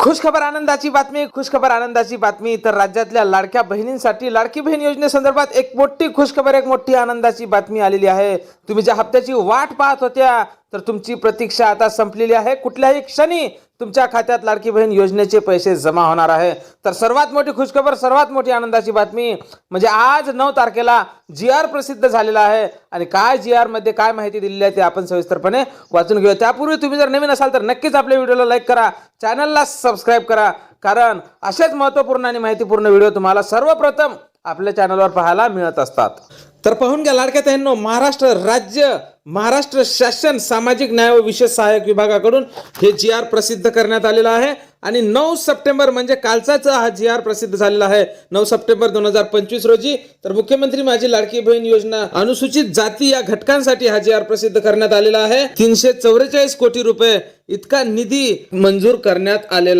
खुशखबर आनंदाची बातमी खुशखबर आनंदाची बातमी. तर राज्यातल्या लाडक्या बहिणींसाठी लाडकी बहीण योजनेसंदर्भात एक मोठी खुशखबर एक मोठी आनंदाची बातमी आलेली आहे. तुम्ही ज्या हप्त्याची वाट पाहत होत्या तर तुमची प्रतीक्षा आता संपलेली आहे. कुठल्याही क्षणी तुमच्या खात्यात लाडकी बहीण योजनेचे पैसे जमा होणार आहे. तर सर्वात मोठी खुशखबर सर्वात मोठी आनंदाची बातमी म्हणजे आज नऊ तारखेला जी आर प्रसिद्ध झालेला आहे. आणि काय जी आरमध्ये काय माहिती दिलेली आहे ते आपण सविस्तरपणे वाचून घेऊया. त्यापूर्वी तुम्ही जर नवीन असाल तर नक्कीच आपल्या व्हिडिओला लाईक करा. चॅनलला सबस्क्राईब करा. कारण असेच महत्त्वपूर्ण आणि माहितीपूर्ण व्हिडिओ तुम्हाला सर्वप्रथम आपल्या चॅनलवर पाहायला मिळत असतात. तर पाहून घ्या लाडक्या ताईंनो महाराष्ट्र राज्य महाराष्ट्र शासन सामाजिक न्याय व विशेष सहाय्यक विभागाकडून हे जी आर प्रसिद्ध करण्यात आलेलं आहे. आणि नऊ सप्टेंबर म्हणजे कालचाच हा जी आर प्रसिद्ध झालेला आहे. नऊ सप्टेंबर दोन हजार पंचवीस रोजी. तर मुख्यमंत्री माझी लाडकी बहीण योजना अनुसूचित जाती या घटकांसाठी हा जी आर प्रसिद्ध करण्यात आलेला आहे. तीनशे चौवेचाळीस कोटी रुपये इतका निधी मंजूर करण्यात आलेला